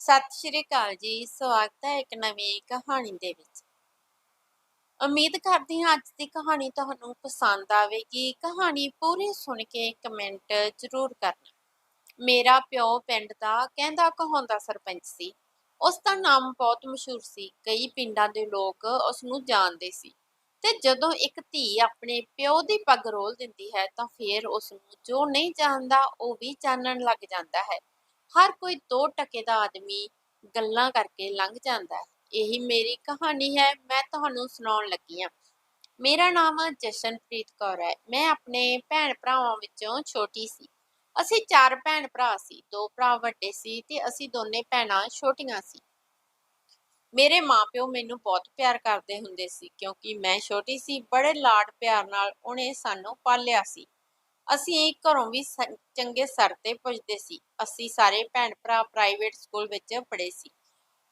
ਸਤਿ ਸ਼੍ਰੀ ਅਕਾਲ ਜੀ, ਸਵਾਗਤ ਹੈ ਇੱਕ ਨਵੀਂ ਕਹਾਣੀ ਦੇ ਵਿੱਚ। ਉਮੀਦ ਕਰਦੀ ਹਾਂ ਅੱਜ ਦੀ ਕਹਾਣੀ ਤੁਹਾਨੂੰ ਪਸੰਦ ਆਵੇਗੀ। ਕਹਾਣੀ ਪੂਰੀ ਸੁਣ ਕੇ ਕਮੈਂਟ ਜ਼ਰੂਰ ਕਰਨਾ। ਮੇਰਾ ਪਿਓ ਪਿੰਡ ਦਾ ਕਹਿੰਦਾ ਕਹਾਉਂਦਾ ਸਰਪੰਚ ਸੀ। ਉਸ ਦਾ ਨਾਮ ਬਹੁਤ ਮਸ਼ਹੂਰ ਸੀ। ਕਈ ਪਿੰਡਾਂ ਦੇ ਲੋਕ ਉਸ ਨੂੰ ਜਾਣਦੇ ਸੀ। ਤੇ ਜਦੋਂ ਇੱਕ ਧੀ ਆਪਣੇ ਪਿਓ ਦੀ ਪੱਗ ਰੋਲ ਦਿੰਦੀ ਹੈ ਤਾਂ ਫਿਰ ਉਸ ਨੂੰ ਜੋ ਨਹੀਂ ਜਾਣਦਾ ਉਹ ਵੀ ਜਾਣਨ ਲੱਗ ਜਾਂਦਾ ਹੈ। ਹਰ ਕੋਈ ਦੋ ਟਕੇ ਦਾ ਆਦਮੀ ਗੱਲਾਂ ਕਰਕੇ ਲੰਘ ਜਾਂਦਾ ਹੈ। ਇਹੀ ਮੇਰੀ ਕਹਾਣੀ ਹੈ, ਮੈਂ ਤੁਹਾਨੂੰ ਸੁਣਾਉਣ ਲੱਗੀ ਹਾਂ। ਮੇਰਾ ਨਾਮ ਜਸ਼ਨਪ੍ਰੀਤ ਕੌਰ ਹੈ। ਮੈਂ ਆਪਣੇ ਭੈਣ ਭਰਾਵਾਂ ਵਿੱਚੋਂ ਛੋਟੀ ਸੀ। ਅਸੀਂ ਚਾਰ ਭੈਣ ਭਰਾ ਸੀ। ਦੋ ਭਰਾ ਵੱਡੇ ਸੀ ਤੇ ਅਸੀਂ ਦੋਨੇ ਭੈਣਾਂ ਛੋਟੀਆਂ ਸੀ। ਮੇਰੇ ਮਾਪਿਓ ਮੈਨੂੰ ਬਹੁਤ ਪਿਆਰ ਕਰਦੇ ਹੁੰਦੇ ਸੀ ਕਿਉਂਕਿ ਮੈਂ ਛੋਟੀ ਸੀ। ਬੜੇ ਲਾਡ ਪਿਆਰ ਨਾਲ ਉਹਨੇ ਸਾਨੂੰ ਪਾਲਿਆ ਸੀ। ਅਸੀਂ ਘਰੋਂ ਵੀ ਚੰਗੇ ਸਰ ਤੇ ਪੁੱਜਦੇ ਸੀ। ਅਸੀਂ ਸਾਰੇ ਭੈਣ ਭਰਾ ਪ੍ਰਾਈਵੇਟ ਸਕੂਲ ਵਿੱਚ ਪੜ੍ਹੇ ਸੀ।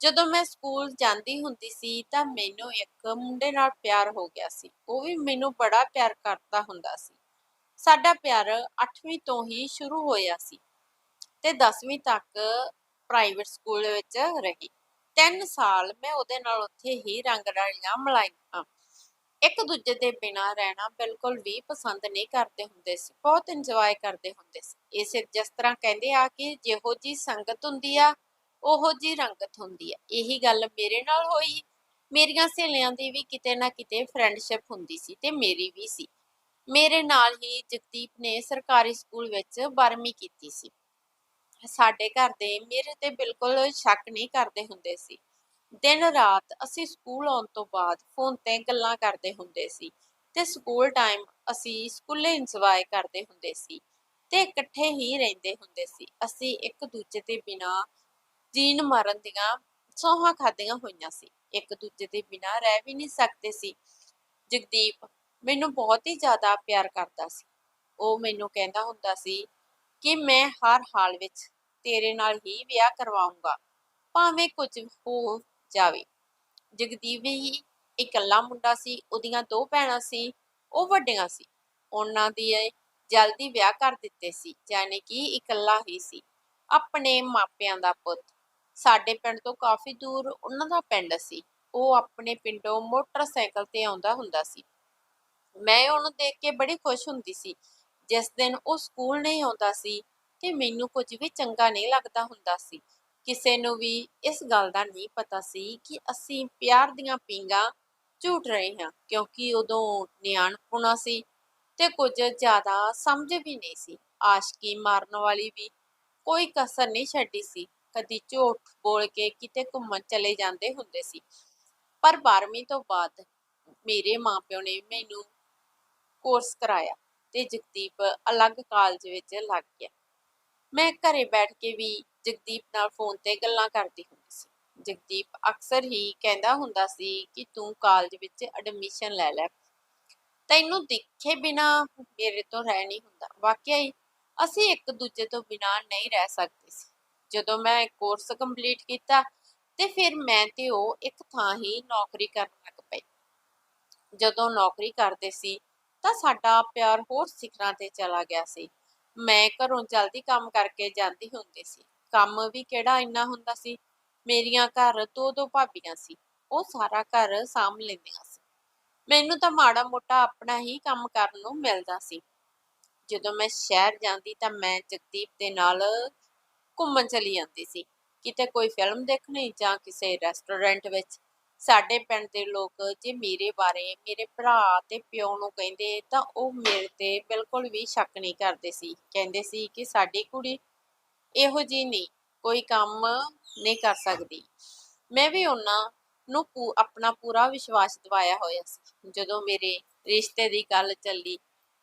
ਜਦੋਂ ਮੈਂ ਸਕੂਲ ਜਾਂਦੀ ਹੁੰਦੀ ਸੀ ਤਾਂ ਮੈਨੂੰ ਇੱਕ ਮੁੰਡੇ ਨਾਲ ਪਿਆਰ ਹੋ ਗਿਆ ਸੀ। ਉਹ ਵੀ ਮੈਨੂੰ ਬੜਾ ਪਿਆਰ ਕਰਦਾ ਹੁੰਦਾ ਸੀ। ਸਾਡਾ ਪਿਆਰ 8ਵੀਂ ਤੋਂ ਹੀ ਸ਼ੁਰੂ ਹੋਇਆ ਸੀ ਤੇ 10ਵੀਂ ਤੱਕ ਪ੍ਰਾਈਵੇਟ ਸਕੂਲ ਵਿੱਚ ਰਹੀ। ਤਿੰਨ ਸਾਲ ਮੈਂ ਉਹਦੇ ਨਾਲ ਉੱਥੇ ਹੀ ਰੰਗ ਰਲੀਆਂ ਮਲਾਈਆਂ। ਇੱਕ ਦੂਜੇ ਦੇ ਬਿਨਾਂ ਰਹਿਣਾ ਬਿਲਕੁਲ ਵੀ ਪਸੰਦ ਨਹੀਂ ਕਰਦੇ ਹੁੰਦੇ ਸੀ, ਬਹੁਤ ਇੰਜੋਏ ਕਰਦੇ ਹੁੰਦੇ ਸੀ। ਇਸੇ ਜਿਸ ਤਰ੍ਹਾਂ ਕਹਿੰਦੇ ਆ ਕਿ ਜਿਹੋ ਜੀ ਸੰਗਤ ਹੁੰਦੀ ਆ, ਉਹੋ ਜੀ ਰੰਗਤ ਹੁੰਦੀ ਆ। ਇਹੀ ਗੱਲ ਮੇਰੇ ਨਾਲ ਹੋਈ। ਮੇਰੀਆਂ ਸਹੇਲੀਆਂ ਦੀ ਵੀ ਕਿਤੇ ਨਾ ਕਿਤੇ ਫਰੈਂਡਸ਼ਿਪ ਹੁੰਦੀ ਸੀ ਤੇ ਮੇਰੀ ਵੀ ਸੀ। ਮੇਰੇ ਨਾਲ ਹੀ ਜਗਦੀਪ ਨੇ ਸਰਕਾਰੀ ਸਕੂਲ ਵਿੱਚ 12ਵੀਂ ਕੀਤੀ ਸੀ। ਸਾਡੇ ਘਰ ਦੇ ਮੇਰੇ ਤੇ ਬਿਲਕੁਲ ਸ਼ੱਕ ਨਹੀਂ ਕਰਦੇ ਹੁੰਦੇ ਸੀ। ਦਿਨ ਰਾਤ ਅਸੀਂ ਸਕੂਲ ਆਉਣ ਤੋਂ ਬਾਅਦ ਫੋਨ ਤੇ ਗੱਲਾਂ ਕਰਦੇ ਹੁੰਦੇ ਸੀ ਤੇ ਸਕੂਲ ਟਾਈਮ ਅਸੀਂ ਸਕੂਲੇ ਇੰਜੋਏ ਕਰਦੇ ਹੁੰਦੇ ਸੀ ਤੇ ਇਕੱਠੇ ਹੀ ਰਹਿੰਦੇ ਹੁੰਦੇ ਸੀ। ਅਸੀਂ ਇੱਕ ਦੂਜੇ ਦੇ ਬਿਨਾ ਜੀਣ ਮਰਨ ਦੀਆਂ ਸੌਹਾਂ ਖਾਦੀਆਂ ਹੋਈਆਂ ਸੀ। ਇੱਕ ਦੂਜੇ ਦੇ ਬਿਨਾ ਰਹਿ ਵੀ ਨਹੀਂ ਸਕਦੇ ਸੀ। ਜਗਦੀਪ ਮੈਨੂੰ ਬਹੁਤ ਹੀ ਜ਼ਿਆਦਾ ਪਿਆਰ ਕਰਦਾ ਸੀ। ਉਹ ਮੈਨੂੰ ਕਹਿੰਦਾ ਹੁੰਦਾ ਸੀ ਕਿ ਮੈਂ ਹਰ ਹਾਲ ਵਿੱਚ ਤੇਰੇ ਨਾਲ ਹੀ ਵਿਆਹ ਕਰਵਾਉਂਗਾ ਭਾਵੇਂ ਕੁਝ ਹੋ ਜਾਵੇ। ਜਗਦੀਪ ਵੀ ਇਕੱਲਾ ਮੁੰਡਾ ਸੀ, ਉਹਦੀਆਂ ਦੋ ਭੈਣਾਂ ਸੀ, ਉਹ ਵੱਡੀਆਂ ਸੀ। ਉਹਨਾਂ ਦੀ ਜਲਦੀ ਵਿਆਹ ਕਰ ਦਿੱਤੇ ਸੀ ਯਾਨੀ ਕਿ ਇਕੱਲਾ ਹੀ ਸੀ। ਆਪਣੇ ਮਾਪਿਆਂ ਦਾ ਪੁੱਤ। ਸਾਡੇ ਪਿੰਡ ਤੋਂ ਕਾਫੀ ਦੂਰ ਉਹਨਾਂ ਦਾ ਪਿੰਡ ਸੀ। ਉਹ ਆਪਣੇ ਪਿੰਡੋਂ ਮੋਟਰਸਾਈਕਲ ਤੇ ਆਉਂਦਾ ਹੁੰਦਾ ਸੀ। ਮੈਂ ਉਹਨੂੰ ਦੇਖ ਕੇ ਬੜੀ ਖੁਸ਼ ਹੁੰਦੀ ਸੀ। ਜਿਸ ਦਿਨ ਉਹ ਸਕੂਲ ਨਹੀਂ ਆਉਂਦਾ ਸੀ ਤੇ ਮੈਨੂੰ ਕੁਝ ਵੀ ਚੰਗਾ ਨਹੀਂ ਲੱਗਦਾ ਹੁੰਦਾ ਸੀ। ਕਿਸੇ ਨੂੰ ਵੀ ਇਸ ਗੱਲ ਦਾ ਨਹੀਂ ਪਤਾ ਸੀ ਕਿ ਅਸੀਂ ਪਿਆਰ ਦੀਆਂ ਪੀਂਘਾਂ ਝੂਟ ਰਹੇ ਹਾਂ, ਕਿਉਂਕਿ ਉਦੋਂ ਨਿਆਣਪੁਣਾ ਸੀ ਤੇ ਕੁਝ ਜ਼ਿਆਦਾ ਸਮਝ ਵੀ ਨਹੀਂ ਸੀ। ਆਸ਼ਕੀ ਮਾਰਨ ਵਾਲੀ ਵੀ ਕੋਈ ਕਸਰ ਨਹੀਂ ਛੱਡੀ ਸੀ। ਕਦੀ ਝੂਠ ਬੋਲ ਕੇ ਕਿਤੇ ਘੁੰਮਣ ਚਲੇ ਜਾਂਦੇ ਹੁੰਦੇ ਸੀ। ਪਰ 12ਵੀਂ ਤੋਂ ਬਾਅਦ ਮੇਰੇ ਮਾਪਿਓ ਨੇ ਮੈਨੂੰ ਕੋਰਸ ਕਰਾਇਆ ਤੇ ਜਗਦੀਪ ਅਲੱਗ ਕਾਲਜ ਵਿੱਚ ਲੱਗ ਗਿਆ। ਮੈਂ ਘਰੇ ਬੈਠ ਕੇ ਵੀ ਜਗਦੀਪ ਨਾਲ ਫੋਨ ਤੇ ਗੱਲਾਂ ਕਰਦੀ ਹੁੰਦੀ ਸੀ। ਜਗਦੀਪ ਅਕਸਰ ਹੀ ਕਹਿੰਦਾ ਹੁੰਦਾ ਸੀ ਕਿ ਤੂੰ ਕਾਲਜ ਵਿੱਚ ਐਡਮਿਸ਼ਨ ਲੈ ਲੈ। ਤੈਨੂੰ ਦਿਖੇ ਬਿਨਾ ਮੇਰੇ ਤੋਂ ਰਹਿ ਨਹੀਂ ਹੁੰਦਾ। ਵਾਕਿਆ ਹੀ ਅਸੀਂ ਇੱਕ ਦੂਜੇ ਤੋਂ ਬਿਨਾ ਨਹੀਂ ਰਹਿ ਸਕਦੇ ਸੀ। ਜਦੋਂ ਮੈਂ ਕੋਰਸ ਕੰਪਲੀਟ ਕੀਤਾ ਤੇ ਫਿਰ ਮੈਂ ਤੇ ਉਹ ਇੱਕ ਥਾਂ ਹੀ ਨੌਕਰੀ ਕਰਨ ਲੱਗ ਪਏ। ਜਦੋਂ ਨੌਕਰੀ ਕਰਦੇ ਸੀ ਤਾਂ ਸਾਡਾ ਪਿਆਰ ਹੋਰ ਸਿਖਰਾਂ ਤੇ ਚਲਾ ਗਿਆ ਸੀ। ਮੈਂ ਘਰੋਂ ਜਲਦੀ ਕੰਮ ਕਰਕੇ ਜਾਂਦੀ ਹੁੰਦੀ ਸੀ। ਕੰਮ ਵੀ ਕਿਹੜਾ ਇੰਨਾ ਹੁੰਦਾ ਸੀ? ਮੇਰੀਆਂ ਘਰ ਦੋ ਦੋ ਭਾਬੀਆਂ ਸੀ, ਉਹ ਸਾਰਾ ਘਰ ਸਾਂਭ ਲੈਂਦੀਆਂ ਸੀ। ਮੈਨੂੰ ਤਾਂ ਮਾੜਾ ਮੋਟਾ ਆਪਣਾ ਹੀ ਕੰਮ ਕਰਨ ਨੂੰ ਮਿਲਦਾ ਸੀ। ਜਦੋਂ ਮੈਂ ਸ਼ਹਿਰ ਜਾਂਦੀ ਤਾਂ ਮੈਂ ਜਗਦੀਪ ਦੇ ਨਾਲ ਘੁੰਮਣ ਚਲੀ ਜਾਂਦੀ ਸੀ। ਕਿਤੇ ਕੋਈ ਫਿਲਮ ਦੇਖਣੀ ਜਾਂ ਕਿਸੇ ਰੈਸਟੋਰੈਂਟ ਵਿੱਚ। ਸਾਡੇ ਪਿੰਡ ਦੇ ਲੋਕ ਜੇ ਮੇਰੇ ਬਾਰੇ, ਮੇਰੇ ਭਰਾ ਤੇ ਪਿਓ ਨੂੰ ਕਹਿੰਦੇ ਤਾਂ ਉਹ ਮੇਰੇ ਤੇ ਬਿਲਕੁਲ ਵੀ ਸ਼ੱਕ ਨਹੀਂ ਕਰਦੇ ਸੀ। ਕਹਿੰਦੇ ਸੀ ਕਿ ਸਾਡੀ ਕੁੜੀ ਇਹੋ ਜੀ ਨਹੀਂ, ਕੋਈ ਕੰਮ ਨਹੀਂ ਕਰ ਸਕਦੀ। ਮੈਂ ਵੀ ਉਹਨਾਂ ਨੂੰ ਆਪਣਾ ਪੂਰਾ ਵਿਸ਼ਵਾਸ ਦਿਵਾਇਆ ਹੋਇਆ ਸੀ। ਜਦੋਂ ਮੇਰੇ ਰਿਸ਼ਤੇ ਦੀ ਗੱਲ ਚੱਲੀ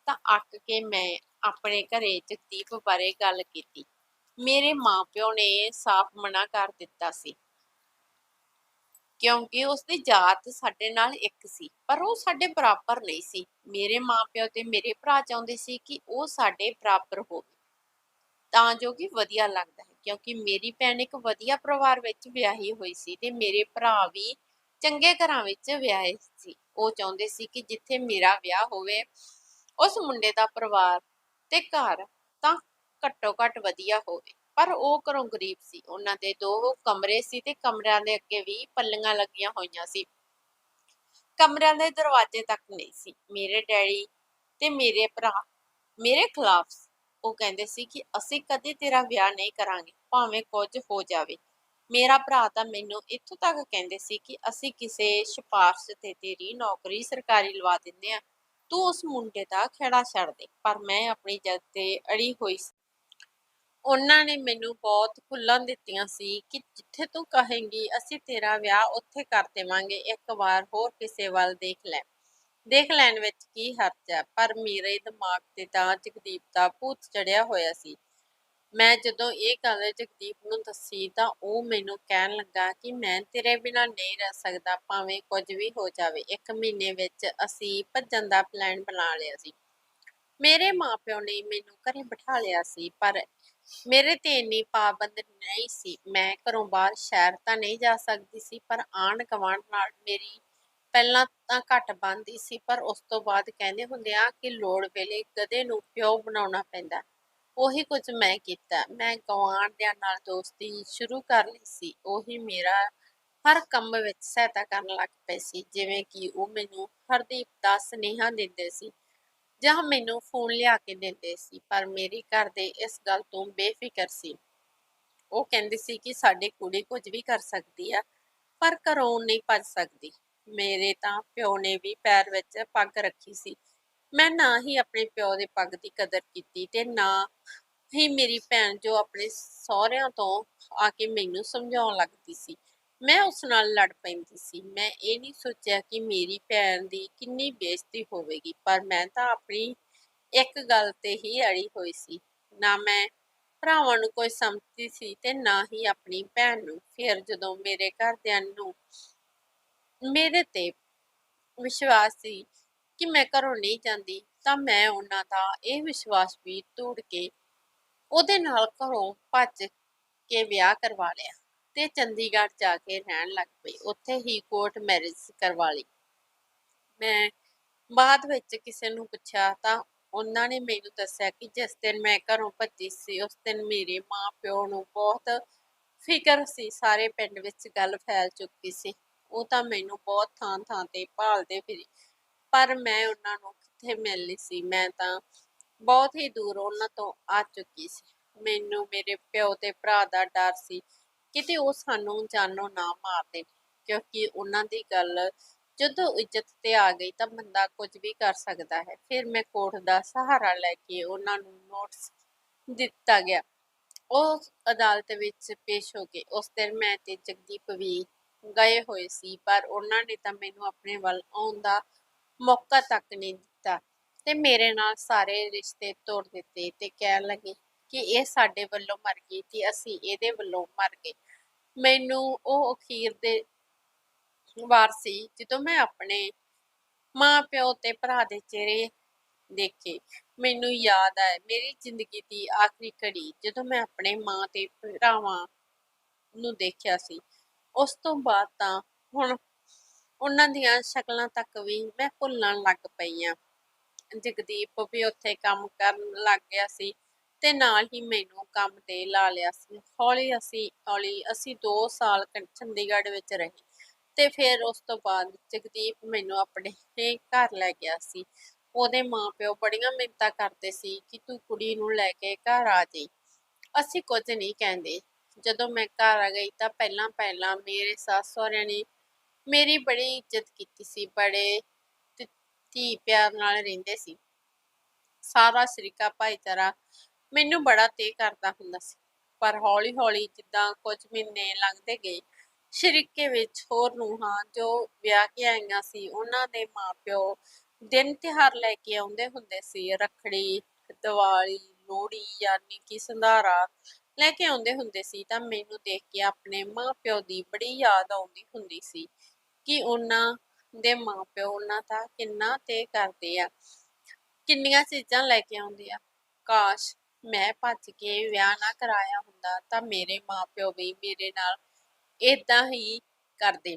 ਤਾਂ ਅੱਕ ਕੇ ਮੈਂ ਆਪਣੇ ਘਰੇ ਜਗਦੀਪ ਬਾਰੇ ਗੱਲ ਕੀਤੀ। ਮੇਰੇ ਮਾਪਿਓ ਨੇ ਸਾਫ਼ ਮਨਾ ਕਰ ਦਿੱਤਾ ਸੀ। ਕਿਉਂਕਿ ਉਸ ਦੀ ਜਾਤ ਸਾਡੇ ਨਾਲ ਇੱਕ ਸੀ, ਪਰ ਉਹ ਸਾਡੇ ਬਰਾਬਰ ਨਹੀਂ ਸੀ। ਮੇਰੇ ਮਾਪਿਓ ਤੇ ਮੇਰੇ ਭਰਾ ਚਾਹੁੰਦੇ ਸੀ ਕਿ ਉਹ ਸਾਡੇ ਬਰਾਬਰ ਹੋਵੇ। ਤਾਂ ਜੋ ਕਿ ਵਧੀਆ ਲੱਗਦਾ ਹੈ, ਕਿਉਂਕਿ ਮੇਰੀ ਭੈਣ ਇੱਕ ਵਧੀਆ ਪਰਿਵਾਰ ਵਿੱਚ ਵਿਆਹੀ ਹੋਈ ਸੀ ਤੇ ਮੇਰੇ ਭਰਾ ਵੀ ਚੰਗੇ ਘਰਾਂ ਵਿੱਚ ਵਿਆਹੇ ਸੀ। ਉਹ ਚਾਹੁੰਦੇ ਸੀ ਕਿ ਜਿੱਥੇ ਮੇਰਾ ਵਿਆਹ ਹੋਵੇ, ਉਸ ਮੁੰਡੇ ਦਾ ਪਰਿਵਾਰ ਤੇ ਘਰ ਤਾਂ ਘੱਟੋ ਘੱਟ ਵਧੀਆ ਹੋਵੇ। ਪਰ ਉਹ ਘਰੋਂ ਗਰੀਬ ਸੀ। ਉਹਨਾਂ ਦੇ ਦੋ ਕਮਰੇ ਸੀ ਤੇ ਕਮਰਿਆਂ ਦੇ ਅੱਗੇ ਵੀ ਪੱਲੀਆਂ ਲੱਗੀਆਂ ਹੋਈਆਂ ਸੀ। ਕਮਰਿਆਂ ਦੇ ਦਰਵਾਜ਼ੇ ਤੱਕ ਨਹੀਂ ਸੀ। ਮੇਰੇ ਡੈਡੀ ਤੇ ਮੇਰੇ ਭਰਾ ਮੇਰੇ ਖਿਲਾਫ ਉਹ ਕਹਿੰਦੇ ਸੀ ਕਿ ਅਸੀਂ ਕਦੇ ਤੇਰਾ ਵਿਆਹ ਨਹੀਂ ਕਰਾਂਗੇ, ਭਾਵੇਂ ਕੁਝ ਹੋ ਜਾਵੇ। ਮੇਰਾ ਭਰਾ ਤਾਂ ਮੈਨੂੰ ਇੱਥੋਂ ਤੱਕ ਕਹਿੰਦੇ ਸੀ ਕਿ ਅਸੀਂ ਕਿਸੇ ਸਿਫਾਰਸ਼ ਤੇ ਤੇਰੀ ਨੌਕਰੀ ਸਰਕਾਰੀ ਲਵਾ ਦਿੰਦੇ ਆ ਤੂੰ ਉਸ ਮੁੰਡੇ ਦਾ ਖੇੜਾ ਛੱਡ ਦੇ, ਪਰ ਮੈਂ ਆਪਣੀ ਜਦ ਤੇ ਅੜੀ ਹੋਈ ਸੀ। ਉਹਨਾਂ ਨੇ ਮੈਨੂੰ ਬਹੁਤ ਖੁੱਲ੍ਹਾਂ ਦਿੱਤੀਆਂ ਸੀ ਕਿ ਜਿੱਥੇ ਤੂੰ ਕਹੇਂਗੀ, ਅਸੀਂ ਤੇਰਾ ਵਿਆਹ ਉੱਥੇ ਕਰ ਦੇਵਾਂਗੇ, ਇੱਕ ਵਾਰ ਹੋਰ ਕਿਸੇ ਵੱਲ ਦੇਖ ਲੈ। ਦੇਖ ਲੈਣ ਵਿੱਚ ਕੀ ਹਰਜ ਹੈ ਪਰ ਮੇਰੇ ਦਿਮਾਗ ਤੇ ਤਾਂ ਜਗਦੀਪ ਦਾ ਭੂਤ ਚੜਿਆ ਹੋਇਆ ਸੀ। ਮੈਂ ਜਦੋਂ ਇਹ ਗੱਲ ਜਗਦੀਪ ਨੂੰ ਦੱਸੀ ਤਾਂ ਉਹ ਮੈਨੂੰ ਕਹਿਣ ਲੱਗਾ ਕਿ ਮੈਂ ਤੇਰੇ ਬਿਨਾਂ ਨਹੀਂ ਰਹਿ ਸਕਦਾ, ਭਾਵੇਂ ਕੁਝ ਵੀ ਹੋ ਜਾਵੇ। ਇੱਕ ਮਹੀਨੇ ਵਿੱਚ ਅਸੀਂ ਭੱਜਣ ਦਾ ਪਲਾਨ ਬਣਾ ਲਿਆ ਸੀ। ਮੇਰੇ ਮਾਪਿਓ ਨੇ ਮੈਨੂੰ ਘਰੇ ਬਿਠਾ ਲਿਆ ਸੀ, ਪਰ ਮੇਰੇ ਤੇ ਇੰਨੀ ਪਾਬੰਦ ਨਹੀਂ ਸੀ। ਮੈਂ ਘਰੋਂ ਬਾਹਰ ਸ਼ਹਿਰ ਤਾਂ ਨਹੀਂ ਜਾ ਸਕਦੀ ਸੀ, ਪਰ ਆਂਢ ਗੁਆਂਢ ਨਾਲ ਮੇਰੀ ਪਹਿਲਾਂ ਤਾਂ ਘੱਟ ਬਣਦੀ ਸੀ, ਪਰ ਉਸ ਤੋਂ ਬਾਅਦ ਕਹਿੰਦੇ ਹੁੰਦੇ ਆ ਕਿ ਲੋੜ ਵੇਲੇ ਗਧੇ ਨੂੰ ਪਿਓ ਬਣਾਉਣਾ ਪੈਂਦਾ। ਉਹੀ ਕੁਝ ਮੈਂ ਕੀਤਾ। ਮੈਂ ਗੁਆਂਢੀਆਂ ਨਾਲ ਦੋਸਤੀ ਸ਼ੁਰੂ ਕਰ ਲਈ ਸੀ। ਉਹੀ ਮੇਰਾ ਹਰ ਕੰਮ ਵਿੱਚ ਸਹਾਇਤਾ ਕਰਨ ਲੱਗ ਪਏ ਸੀ। ਜਿਵੇਂ ਕਿ ਉਹ ਮੈਨੂੰ ਹਰਦੀਪ ਦਾ ਸੁਨੇਹਾ ਦਿੰਦੇ ਸੀ ਜਾਂ ਮੈਨੂੰ ਫੋਨ ਲਿਆ ਕੇ ਦਿੰਦੇ ਸੀ, ਪਰ ਮੇਰੇ ਘਰ ਦੇ ਇਸ ਗੱਲ ਤੋਂ ਬੇਫਿਕਰ ਸੀ। ਉਹ ਕਹਿੰਦੇ ਸੀ ਕਿ ਸਾਡੀ ਕੁੜੀ ਕੁਝ ਵੀ ਕਰ ਸਕਦੀ ਆ, ਪਰ ਘਰੋਂ ਨਹੀਂ ਭੱਜ ਸਕਦੀ। ਮੇਰੇ ਤਾਂ ਪਿਓ ਨੇ ਵੀ ਪੈਰ ਵਿੱਚ ਪੱਗ ਰੱਖੀ ਸੀ। ਮੈਂ ਨਾ ਹੀ ਆਪਣੇ ਪਿਓ ਦੇ ਪੱਗ ਦੀ ਕਦਰ ਕੀਤੀ ਤੇ ਨਾ ਹੀ ਮੇਰੀ ਭੈਣ ਜੋ ਆਪਣੇ ਸਹੁਰਿਆਂ ਤੋਂ ਆ ਕੇ ਮੈਨੂੰ ਸਮਝਾਉਣ ਲੱਗਦੀ ਸੀ। ਮੈਂ ਉਸ ਨਾਲ ਲੜ ਪੈਂਦੀ ਸੀ। ਮੈਂ ਇਹ ਨਹੀਂ ਸੋਚਿਆ ਕਿ ਮੇਰੀ ਭੈਣ ਦੀ ਕਿੰਨੀ ਬੇਇੱਜ਼ਤੀ ਹੋਵੇਗੀ, ਪਰ ਮੈਂ ਤਾਂ ਆਪਣੀ ਇੱਕ ਗੱਲ ਤੇ ਹੀ ਅੜੀ ਹੋਈ ਸੀ। ਨਾ ਮੈਂ ਭਰਾਵਾਂ ਨੂੰ ਕੋਈ ਸਮਝਦੀ ਸੀ ਤੇ ਨਾ ਹੀ ਆਪਣੀ ਭੈਣ ਨੂੰ। ਫਿਰ ਜਦੋਂ ਮੇਰੇ ਘਰਦਿਆਂ ਨੂੰ ਮੇਰੇ ਤੇ ਵਿਸ਼ਵਾਸ ਸੀ ਕਿ ਮੈਂ ਘਰੋਂ ਨਹੀਂ ਜਾਂਦੀ, ਤਾਂ ਮੈਂ ਉਹਨਾਂ ਦਾ ਇਹ ਵਿਸ਼ਵਾਸ ਵੀ ਤੋੜ ਕੇ ਉਹਦੇ ਨਾਲ ਘਰੋਂ ਭੱਜ ਕੇ ਵਿਆਹ ਕਰਵਾ ਲਿਆ ਤੇ ਚੰਡੀਗੜ੍ਹ ਜਾ ਕੇ ਰਹਿਣ ਲੱਗ ਪਈ। ਉੱਥੇ ਹੀ ਕੋਰਟ ਮੈਰਿਜ ਕਰਵਾ ਲਈ। ਮੈਂ ਬਾਅਦ ਵਿੱਚ ਕਿਸੇ ਨੂੰ ਪੁੱਛਿਆ ਤਾਂ ਉਹਨਾਂ ਨੇ ਮੈਨੂੰ ਦੱਸਿਆ ਕਿ ਜਿਸ ਦਿਨ ਮੈਂ ਘਰੋਂ ਭੱਜੀ ਸੀ, ਉਸ ਦਿਨ ਮੇਰੇ ਮਾਂ ਪਿਓ ਨੂੰ ਬਹੁਤ ਫਿਕਰ ਸੀ, ਸਾਰੇ ਪਿੰਡ ਵਿੱਚ ਗੱਲ ਫੈਲ ਚੁੱਕੀ ਸੀ। ਉਹ ਤਾਂ ਮੈਨੂੰ ਬਹੁਤ ਥਾਂ ਥਾਂ ਤੇ ਭਾਲਦੇ ਫਿਰੇ। ਪਰ ਮੈਂ ਉਹਨਾਂ ਨੂੰ ਕਿੱਥੇ ਮਿਲਣੀ ਸੀ? ਮੈਂ ਤਾਂ ਬਹੁਤ ਹੀ ਦੂਰ ਉਹਨਾਂ ਤੋਂ ਆ ਚੁੱਕੀ ਸੀ। ਮੈਨੂੰ ਮੇਰੇ ਪਿਓ ਤੇ ਭਰਾ ਦਾ ਡਰ ਸੀ। ਕਿਤੇ ਉਹ ਸਾਨੂੰ ਜਾਨੋਂ ਨਾ ਮਾਰ ਦੇਣ ਕਿਉਂਕਿ ਉਹਨਾਂ ਦੀ ਗੱਲ ਜਦੋਂ ਇੱਜ਼ਤ ਤੇ ਆ ਗਈ ਤਾਂ ਬੰਦਾ ਕੁਝ ਵੀ ਕਰ ਸਕਦਾ ਹੈ। ਫਿਰ ਮੈਂ ਕੋਰਟ ਦਾ ਸਹਾਰਾ ਲੈ ਕੇ ਉਹਨਾਂ ਨੂੰ ਨੋਟਿਸ ਦਿੱਤਾ ਗਿਆ। ਉਹ ਅਦਾਲਤ ਵਿੱਚ ਪੇਸ਼ ਹੋ ਗਏ ਉਸ ਦਿਨ ਮੈਂ ਤੇ ਜਗਦੀਪ ਵੀ ਗਏ ਹੋਏ ਸੀ, ਪਰ ਉਹਨਾਂ ਨੇ ਤਾਂ ਮੈਨੂੰ ਆਪਣੇ ਵੱਲ ਆਉਣ ਦਾ ਮੌਕਾ ਤੱਕ ਨਹੀਂ ਦਿੱਤਾ ਤੇ ਮੇਰੇ ਨਾਲ ਸਾਰੇ ਰਿਸ਼ਤੇ ਤੋੜ ਦਿੱਤੇ ਤੇ ਕਹਿਣ ਲੱਗੇ ਕਿ ਇਹ ਸਾਡੇ ਵੱਲੋਂ ਮਰ ਗਈ ਤੇ ਅਸੀਂ ਇਹਦੇ ਵੱਲੋਂ ਮਰ ਗਏ। ਮੈਨੂੰ ਉਹ ਅਖੀਰ ਦੇ ਵਾਰ ਸੀ ਜਦੋਂ ਮੈਂ ਆਪਣੇ ਮਾਂ ਪਿਓ ਤੇ ਭਰਾ ਦੇ ਚਿਹਰੇ ਦੇਖੇ, ਮੈਨੂੰ ਯਾਦ ਹੈ ਮੇਰੀ ਜ਼ਿੰਦਗੀ ਦੀ ਆਖਰੀ ਘੜੀ ਜਦੋਂ ਮੈਂ ਆਪਣੇ ਮਾਂ ਤੇ ਭਰਾਵਾਂ ਨੂੰ ਦੇਖਿਆ ਸੀ। ਉਸ ਤੋਂ ਬਾਅਦ ਤਾਂ ਹੁਣ ਉਹਨਾਂ ਦੀਆਂ ਸ਼ਕਲਾਂ ਤੱਕ ਵੀ ਮੈਂ ਭੁੱਲਣ ਲੱਗ ਪਈ ਆ। ਜਗਦੀਪ ਵੀ ਉੱਥੇ ਕੰਮ ਕਰਨ ਲੱਗ ਗਿਆ ਸੀ ਤੇ ਨਾਲ ਹੀ ਮੈਨੂੰ ਕੰਮ ਤੇ ਲਾ ਲਿਆ ਸੀ। ਹੌਲੀ ਅਸੀਂ ਹੌਲੀ ਅਸੀਂ 2 ਸਾਲ ਚੰਡੀਗੜ੍ਹ ਵਿੱਚ ਰਹੇ ਤੇ ਫਿਰ ਉਸ ਤੋਂ ਬਾਅਦ ਜਗਦੀਪ ਮੈਨੂੰ ਆਪਣੇ ਘਰ ਲੈ ਗਿਆ ਸੀ। ਉਹਦੇ ਮਾਪਿਓ ਬੜੀਆਂ ਮਿੰਨਤਾਂ ਕਰਦੇ ਸੀ ਕਿ ਤੂੰ ਕੁੜੀ ਨੂੰ ਲੈ ਕੇ ਘਰ ਆ ਜਾਈ। ਅਸੀਂ ਕੁਝ ਨਹੀਂ ਕਹਿੰਦੇ। ਜਦੋਂ ਮੈਂ ਘਰ ਆ ਗਈ ਤਾਂ ਪਹਿਲਾਂ ਪਹਿਲਾਂ ਮੇਰੇ ਸੱਸ ਸਹੁਰਿਆਂ ਨੇ ਮੇਰੀ ਬੜੀ ਇੱਜ਼ਤ ਕੀਤੀ ਸੀ, ਬੜੇ ਧੀ ਪਿਆਰ ਨਾਲ ਰਹਿੰਦੇ ਸੀ। ਸਾਰਾ ਸ਼ਰੀਕਾ ਭਾਈਚਾਰਾ ਮੈਨੂੰ ਬੜਾ ਤੇ ਕਰਦਾ ਹੁੰਦਾ ਸੀ। ਪਰ ਹੌਲੀ ਹੌਲੀ ਜਿੱਦਾਂ ਕੁਝ ਮਹੀਨੇ ਲੰਘਦੇ ਗਏ, ਸ਼ਰੀਕੇ ਵਿੱਚ ਹੋਰ ਨੂੰਹਾਂ ਜੋ ਵਿਆਹ ਕੇ ਆਈਆਂ ਸੀ, ਉਹਨਾਂ ਦੇ ਮਾਪਿਓ ਦਿਨ ਤਿਉਹਾਰ ਲੈ ਕੇ ਆਉਂਦੇ ਹੁੰਦੇ ਸੀ। ਰੱਖੜੀ, ਦੀਵਾਲੀ, ਲੋਹੜੀ ਯਾਨੀ ਕਿ ਸੰਧਾਰਾ ਲੈ ਕੇ ਆਉਂਦੇ ਹੁੰਦੇ ਸੀ ਤਾਂ ਮੈਨੂੰ ਦੇਖ ਕੇ ਆਪਣੇ ਮਾਪਿਓ ਦੀ ਬੜੀ ਯਾਦ ਆਉਂਦੀ ਹੁੰਦੀ ਸੀ ਕਿ ਉਹਨਾਂ ਦੇ ਮਾਪਿਓ ਉਹਨਾਂ ਦਾ ਕਿੰਨਾ ਤੇ ਕਰਦੇ ਆ, ਕਿੰਨੀਆਂ ਚੀਜ਼ਾਂ ਲੈ ਕੇ ਆਉਂਦੇ ਆ। ਕਾਸ਼ ਮੈਂ ਭੱਜ ਕੇ ਵਿਆਹ ਨਾ ਕਰਾਇਆ ਹੁੰਦਾ ਤਾਂ ਮੇਰੇ ਮਾਪਿਓ ਵੀ ਮੇਰੇ ਨਾਲ ਇਦਾਂ ਹੀ ਕਰਦੇ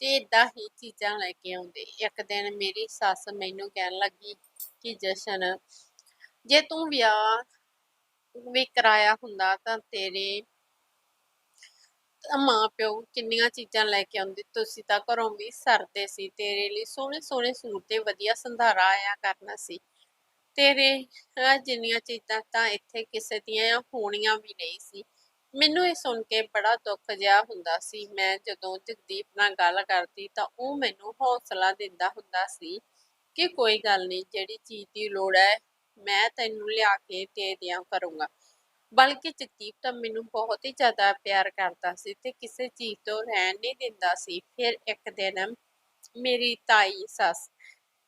ਤੇ ਇਦਾਂ ਹੀ ਚੀਜ਼ਾਂ ਲੈ ਕੇ ਆਉਂਦੇ। ਇੱਕ ਦਿਨ ਮੇਰੀ ਸੱਸ ਮੈਨੂੰ ਕਹਿਣ ਲੱਗੀ ਕਿ ਜਸ਼ਨ, ਜੇ ਤੂੰ ਵਿਆਹ ਵੀ ਕਰਾਇਆ ਹੁੰਦਾ ਤਾਂ ਤੇਰੇ ਮਾਂ-ਪਿਓ ਕਿੰਨੀਆਂ ਚੀਜ਼ਾਂ ਲੈ ਕੇ ਆਉਂਦੇ, ਤੁਸੀਂ ਤਾਂ ਘਰੋਂ ਵੀ ਸਰਦੇ ਸੀ, ਤੇਰੇ ਲਈ ਸੋਹਣੇ-ਸੋਹਣੇ ਸੂਟ ਤੇ ਵਧੀਆ ਸੰਧਾਰਾ ਆਇਆ ਕਰਨਾ ਸੀ। ਤੇਰੇ ਜਿੰਨੀਆਂ ਚੀਜ਼ਾਂ ਤਾਂ ਇੱਥੇ ਕਿਸੇ ਦੀਆਂ ਹੋਣੀਆਂ ਵੀ ਨਹੀਂ ਸੀ। ਮੈਨੂੰ ਇਹ ਸੁਣ ਕੇ ਬੜਾ ਦੁੱਖ ਜਿਹਾ ਹੁੰਦਾ ਸੀ। ਮੈਂ ਜਦੋਂ ਜਗਦੀਪ ਨਾਲ ਗੱਲ ਕਰਦੀ ਤਾਂ ਉਹ ਮੈਨੂੰ ਹੌਸਲਾ ਦਿੰਦਾ ਹੁੰਦਾ ਸੀ ਕਿ ਕੋਈ ਗੱਲ ਨਹੀਂ, ਜਿਹੜੀ ਚੀਜ਼ ਦੀ ਲੋੜ ਹੈ ਮੈਂ ਤੈਨੂੰ ਲਿਆ ਕੇ ਦੇ ਦਿਆਂ ਕਰੂੰਗਾ। ਬਲਕਿ ਜਗਦੀਪ ਤਾਂ ਮੈਨੂੰ ਬਹੁਤ ਹੀ ਜ਼ਿਆਦਾ ਪਿਆਰ ਕਰਦਾ ਸੀ ਤੇ ਕਿਸੇ ਚੀਜ਼ ਤੋਂ ਰਹਿਣ ਨਹੀਂ ਦਿੰਦਾ ਸੀ। ਫਿਰ ਇੱਕ ਦਿਨ ਮੇਰੀ ਤਾਈ ਸੱਸ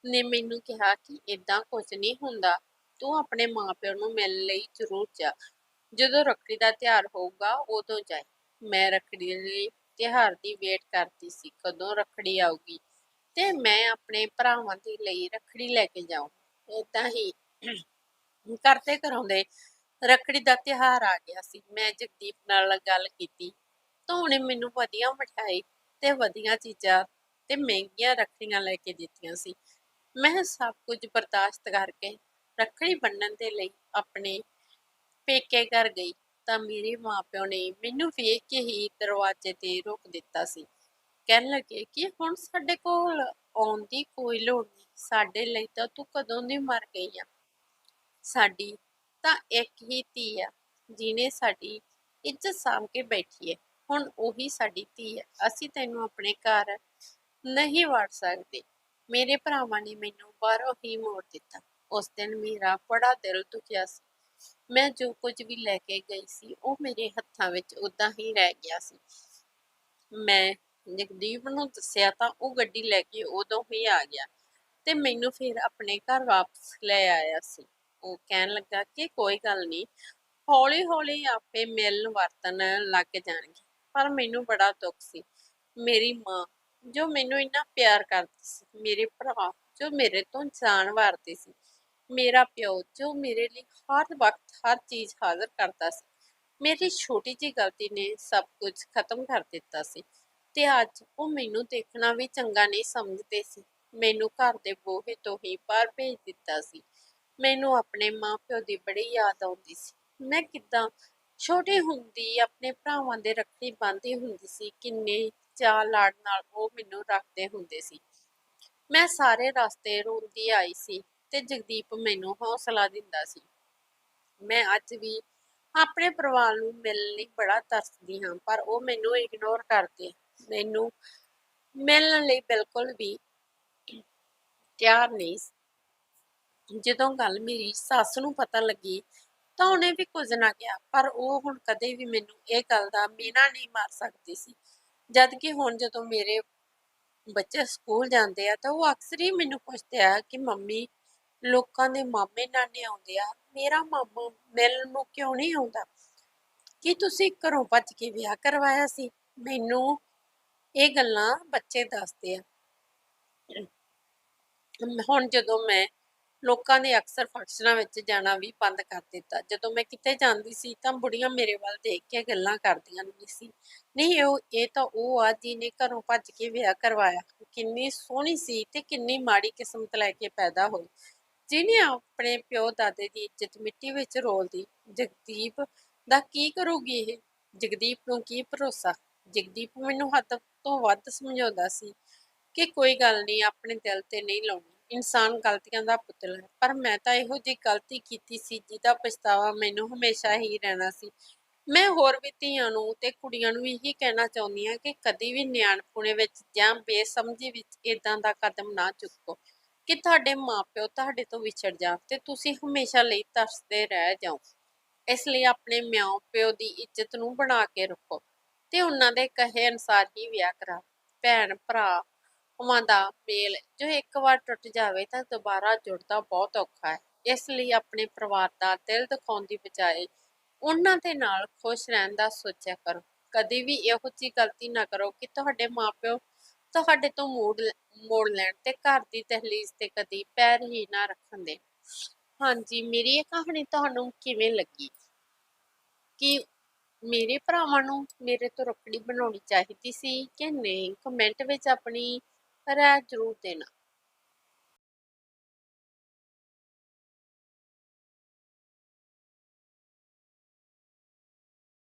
ਨੇ ਮੈਨੂੰ ਕਿਹਾ ਕਿ ਇਦਾਂ ਕੁਝ ਨਹੀਂ ਹੁੰਦਾ, ਤੂੰ ਆਪਣੇ ਮਾਪਿਆਂ ਨੂੰ ਮਿਲਣ ਲਈ ਜ਼ਰੂਰ ਜਾ। ਜਦੋਂ ਰੱਖੜੀ ਦਾ ਤਿਉਹਾਰ ਹੋਊਗਾ, ਉਦੋਂ ਜਾਏ ਮੈਂ ਰੱਖੜੀ ਲਈ ਤਿਉਹਾਰ ਦੀ ਵੇਟ ਕਰਦੀ ਸੀ, ਕਦੋਂ ਰੱਖੜੀ ਆਊਗੀ। ਤੇ ਮੈਂ ਆਪਣੇ ਭਰਾਵਾਂ ਦੇ ਲਈ ਰੱਖੜੀ ਲੈ ਕੇ ਜਾਉਂ ਏਦਾਂ ਹੀ ਕਰਦੇ ਕਰਾਉਂਦੇ ਰੱਖੜੀ ਦਾ ਤਿਉਹਾਰ ਆ ਗਿਆ ਸੀ। ਮੈਂ ਜਗਦੀਪ ਨਾਲ ਗੱਲ ਕੀਤੀ। ਤਾਂ ਉਹਨੇ ਮੈਨੂੰ ਵਧੀਆ ਮਠਿਆਈ ਤੇ ਵਧੀਆ ਚੀਜ਼ਾਂ ਤੇ ਮਹਿੰਗੀਆਂ ਰੱਖੜੀਆਂ ਲੈ ਕੇ ਦਿੱਤੀਆਂ ਸੀ। ਮੈਂ ਸਭ ਕੁਝ ਬਰਦਾਸ਼ਤ ਕਰਕੇ ਰੱਖੜੀ ਬੰਨਣ ਦੇ ਲਈ ਆਪਣੇ ਪੇਕੇ ਘਰ ਗਈ ਤਾਂ ਮੇਰੇ ਮਾਪਿਓ ਨੇ ਮੈਨੂੰ ਵੇਖ ਕੇ ਹੀ ਦਰਵਾਜ਼ੇ ਤੇ ਰੋਕ ਦਿੱਤਾ ਸੀ। ਕਹਿਣ ਲੱਗੇ ਕਿ ਹੁਣ ਸਾਡੇ ਕੋਲ ਆਉਣ ਦੀ ਕੋਈ ਲੋੜ ਨਹੀਂ, ਸਾਡੇ ਲਈ ਤਾਂ ਤੂੰ ਕਦੋਂ ਦੀ ਮਰ ਗਈ ਆ। ਸਾਡੀ, ਤਾਂ ਇੱਕ ਹੀ ਧੀ ਆ, ਜਿਹਨੇ ਸਾਡੀ ਇੱਜ਼ਤ ਸਾਂਭ ਕੇ ਬੈਠੀ ਹੈ ਹੁਣ ਉਹੀ ਸਾਡੀ ਧੀ ਹੈ ਅਸੀਂ ਤੈਨੂੰ ਆਪਣੇ ਘਰ ਨਹੀਂ ਵੜ ਸਕਦੇ। ਮੇਰੇ ਭਰਾਵਾਂ ਨੇ ਮੈਨੂੰ ਬਾਹਰੋਂ ਹੀ ਮੋੜ ਦਿੱਤਾ। ਉਸ ਦਿਨ ਮੇਰਾ ਬੜਾ ਦਿਲ ਦੁਖਿਆ ਸੀ। ਮੈਂ ਜੋ ਕੁਝ ਵੀ ਲੈ ਕੇ ਗਈ ਸੀ, ਉਹ ਮੇਰੇ ਹੱਥਾਂ ਵਿੱਚ ਉਦਾਂ ਹੀ ਰਹਿ ਗਿਆ ਸੀ। ਮੈਂ ਜਗਦੀਪ ਨੂੰ ਦੱਸਿਆ ਤਾਂ ਉਹ ਗੱਡੀ ਲੈ ਕੇ ਉਦੋਂ ਹੀ ਆ ਗਿਆ ਤੇ ਮੈਨੂੰ ਫਿਰ ਆਪਣੇ ਘਰ ਵਾਪਸ ਲੈ ਆਇਆ ਸੀ। ਉਹ ਕਹਿਣ ਲੱਗਾ ਕਿ ਕੋਈ ਗੱਲ ਨਹੀਂ ਹੌਲੀ ਹੌਲੀ ਆਪੇ ਮਿਲਣ ਵਰਤਣ ਲੱਗ ਜਾਣਗੇ। ਪਰ ਮੈਨੂੰ ਬੜਾ ਦੁੱਖ ਸੀ। ਮੇਰੀ ਮਾਂ, ਜੋ ਮੈਨੂੰ ਇੰਨਾ ਪਿਆਰ ਕਰਦੀ ਸੀ, ਮੇਰੇ ਭਰਾ, ਜੋ ਮੇਰੇ ਤੋਂ ਜਾਨ ਵਾਰਦੇ ਸੀ, ਮੇਰਾ ਪਿਓ, ਜੋ ਮੇਰੇ ਲਈ ਹਰ ਵਕਤ ਹਰ ਚੀਜ਼ ਹਾਜ਼ਰ ਕਰਦਾ ਸੀ, ਮੇਰੀ ਛੋਟੀ ਜਿਹੀ ਗਲਤੀ ਨੇ ਸਭ ਕੁਝ ਖਤਮ ਕਰ ਦਿੱਤਾ ਸੀ ਤੇ ਅੱਜ ਉਹ ਮੈਨੂੰ ਦੇਖਣਾ ਵੀ ਚੰਗਾ ਨਹੀਂ ਸਮਝਦੇ ਸੀ। ਮੈਨੂੰ ਘਰ ਦੇ ਬੋਹੇ ਤੋਂ ਹੀ ਬਾਹਰ ਭੇਜ ਦਿੱਤਾ ਸੀ। ਮੈਨੂੰ ਆਪਣੇ ਮਾਪਿਓ ਦੀ ਬੜੀ ਯਾਦ ਆਉਂਦੀ ਸੀ। ਮੈਂ ਕਿਦਾਂ ਛੋਟੀ ਹੁੰਦੀ ਆਪਣੇ ਭਰਾਵਾਂ ਦੇ ਰੱਖੜੀ ਬੰਨ੍ਹਦੀ ਹੁੰਦੀ ਸੀ, ਕਿੰਨੇ ਚਾਅ ਲਾਡ ਨਾਲ ਉਹ ਮੈਨੂੰ ਰੱਖਦੇ ਹੁੰਦੇ ਸੀ। ਮੈਂ ਸਾਰੇ ਰਸਤੇ ਰੋਂਦੀ ਆਈ ਸੀ ਤੇ ਜਗਦੀਪ ਮੈਨੂੰ ਹੌਸਲਾ ਦਿੰਦਾ ਸੀ। ਮੈਂ ਅੱਜ ਵੀ ਆਪਣੇ ਪਰਿਵਾਰ ਨੂੰ ਮਿਲਣ ਲਈ ਬੜਾ ਤਰਸਦੀ ਹਾਂ, ਪਰ ਉਹ ਮੈਨੂੰ ਇਗਨੋਰ ਕਰਦੇ ਮੈਨੂੰ ਮਿਲਣ ਲਈ ਬਿਲਕੁਲ ਵੀ ਤਿਆਰ ਨਹੀਂ ਜਦੋਂ ਗੱਲ ਮੇਰੀ ਸੱਸ ਨੂੰ ਪਤਾ ਲੱਗੀ ਤਾਂ ਉਹਨੇ ਵੀ ਕੁਝ ਨਾ ਕਿਹਾ, ਪਰ ਉਹ ਹੁਣ ਕਦੇ ਵੀ ਮੈਨੂੰ ਇਹ ਗੱਲ ਦਾ ਮੀਨਾ ਨਹੀਂ ਮਾਰ ਸਕਦੀ ਸੀ। ਜਦ ਕਿ ਹੁਣ ਜਦੋਂ ਮੇਰੇ ਬੱਚੇ ਸਕੂਲ ਜਾਂਦੇ ਆ ਤਾਂ ਉਹ ਅਕਸਰ ਹੀ ਮੈਨੂੰ ਪੁੱਛਦੇ ਆ ਕਿ ਮੰਮੀ, ਲੋਕਾਂ ਦੇ ਮਾਮੇ ਨਾਨੇ ਆਉਂਦੇ ਆ, ਮੇਰਾ ਮਾਮਾ ਮਿਲਣ ਨੂੰ ਕਿਉਂ ਨਹੀਂ ਆਉਂਦਾ? ਕੀ ਤੁਸੀਂ ਘਰੋਂ ਭੱਜ ਕੇ ਵਿਆਹ ਕਰਵਾਇਆ ਸੀ? ਮੈਨੂੰ ਇਹ ਗੱਲਾਂ ਬੱਚੇ ਦੱਸਦੇ ਆ। ਹੁਣ ਜਦੋਂ ਮੈਂ ਲੋਕਾਂ ਦੇ ਅਕਸਰ ਫੰਕਸ਼ਨਾਂ ਵਿੱਚ ਜਾਣਾ ਵੀ ਬੰਦ ਕਰ ਦਿੱਤਾ। ਜਦੋਂ ਮੈਂ ਕਿਤੇ ਜਾਂਦੀ ਸੀ ਤਾਂ ਬੁੜੀਆਂ ਮੇਰੇ ਵੱਲ ਦੇਖ ਕੇ ਗੱਲਾਂ ਕਰਦੀਆਂ ਨਹੀਂ ਸੀ। ਨਹੀਂ, ਉਹ, ਇਹ ਤਾਂ ਉਹ ਆ ਜਿਹਨੇ ਘਰੋਂ ਭੱਜ ਕੇ ਵਿਆਹ ਕਰਵਾਇਆ। ਕਿੰਨੀ ਸੋਹਣੀ ਸੀ ਤੇ ਕਿੰਨੀ ਮਾੜੀ ਕਿਸਮਤ ਲੈ ਕੇ ਪੈਦਾ ਹੋਈ। ਜਿਹਨੇ ਆਪਣੇ ਪਿਓ ਦਾਦੇ ਦੀ ਇੱਜ਼ਤ ਮਿੱਟੀ ਵਿੱਚ ਰੋਲਦੀ, ਜਗਦੀਪ ਦਾ ਕੀ ਕਰੂਗੀ ਇਹ? ਜਗਦੀਪ ਨੂੰ ਕੀ ਭਰੋਸਾ? ਜਗਦੀਪ ਮੈਨੂੰ ਹੱਦ ਤੋਂ ਵੱਧ ਸਮਝਾਉਂਦਾ ਸੀ ਕਿ ਕੋਈ ਗੱਲ ਨਹੀਂ, ਆਪਣੇ ਦਿਲ ਤੇ ਨਹੀਂ ਲਾਉਣੀ। ਇਨਸਾਨ ਗਲਤੀਆਂ ਦਾ ਪੁਤਲਾ ਹੈ। ਪਰ ਮੈਂ ਤਾਂ ਇਹੋ ਜਿਹੀ ਗਲਤੀ ਕੀਤੀ ਸੀ ਜਿਹਦਾ ਪਛਤਾਵਾ ਮੈਨੂੰ ਹਮੇਸ਼ਾ ਹੀ ਰਹਿਣਾ ਸੀ। ਮੈਂ ਹੋਰ ਵੀ ਧੀਆਂ ਨੂੰ ਤੇ ਕੁੜੀਆਂ ਨੂੰ ਇਹੀ ਕਹਿਣਾ ਚਾਹੁੰਦੀ ਹਾਂ ਕਿ ਕਦੀ ਵੀ ਨਿਆਣਪੁਣੇ ਵਿੱਚ ਜਾਂ ਬੇਸਮਝੀ ਵਿੱਚ ਇਦਾਂ ਦਾ ਕਦਮ ਨਾ ਚੁੱਕੋ ਕਿ ਤੁਹਾਡੇ ਮਾਪਿਓ ਤੁਹਾਡੇ ਤੋਂ ਵਿਛੜ ਜਾਣ ਤੇ ਤੁਸੀਂ ਹਮੇਸ਼ਾ ਲਈ ਤਰਸਦੇ ਰਹਿ ਜਾਓ। ਇਸ ਲਈ ਆਪਣੇ ਮਾਂ ਪਿਓ ਦੀ ਇੱਜ਼ਤ ਨੂੰ ਬਣਾ ਕੇ ਰੱਖੋ ਤੇ ਉਹਨਾਂ ਦੇ ਕਹੇ ਅਨੁਸਾਰ ਹੀ ਵਿਆਹ ਕਰਾ। ਭੈਣ ਭਰਾ ਉਹਨਾਂ ਦਾ ਮੇਲ ਜੋ ਇੱਕ ਵਾਰ ਟੁੱਟ ਜਾਵੇ ਤਾਂ ਦੁਬਾਰਾ ਜੁੜਦਾ ਬਹੁਤ ਔਖਾ ਹੈ। ਇਸ ਲਈ ਆਪਣੇ ਪਰਿਵਾਰ ਦਾ ਦਿਲ ਦਿਖਾਉਣ ਦੀ ਬਜਾਏ ਉਹਨਾਂ ਦੇ ਨਾਲ ਖੁਸ਼ ਰਹਿਣ ਦਾ ਸੋਚਿਆ ਕਰੋ। ਕਦੇ ਵੀ ਇਹੋ ਜਿਹੀ ਗਲਤੀ ਨਾ ਕਰੋ ਕਿ ਤੁਹਾਡੇ ਮਾਪਿਓ ਤੁਹਾਡੇ ਤੋਂ ਮੋੜ ਮੋੜ ਲੈਣ ਤੇ ਘਰ ਦੀ ਤਹਿਲੀਜ਼ ਤੇ ਕਦੀ ਪੈਰ ਹੀ ਨਾ ਰੱਖਣ ਦੇ ਹਾਂਜੀ, ਮੇਰੀ ਇਹ ਕਹਾਣੀ ਤੁਹਾਨੂੰ ਕਿਵੇਂ ਲੱਗੀ? ਕਿ ਮੇਰੇ ਭਰਾਵਾਂ ਨੂੰ ਮੇਰੇ ਤੋਂ ਰੱਖੜੀ ਬਣਾਉਣੀ ਚਾਹੀਦੀ ਸੀ ਕਿ ਨਹੀਂ? ਕਮੈਂਟ ਵਿੱਚ ਆਪਣੀ ਰਾਏ ਜ਼ਰੂਰ ਦੇਣਾ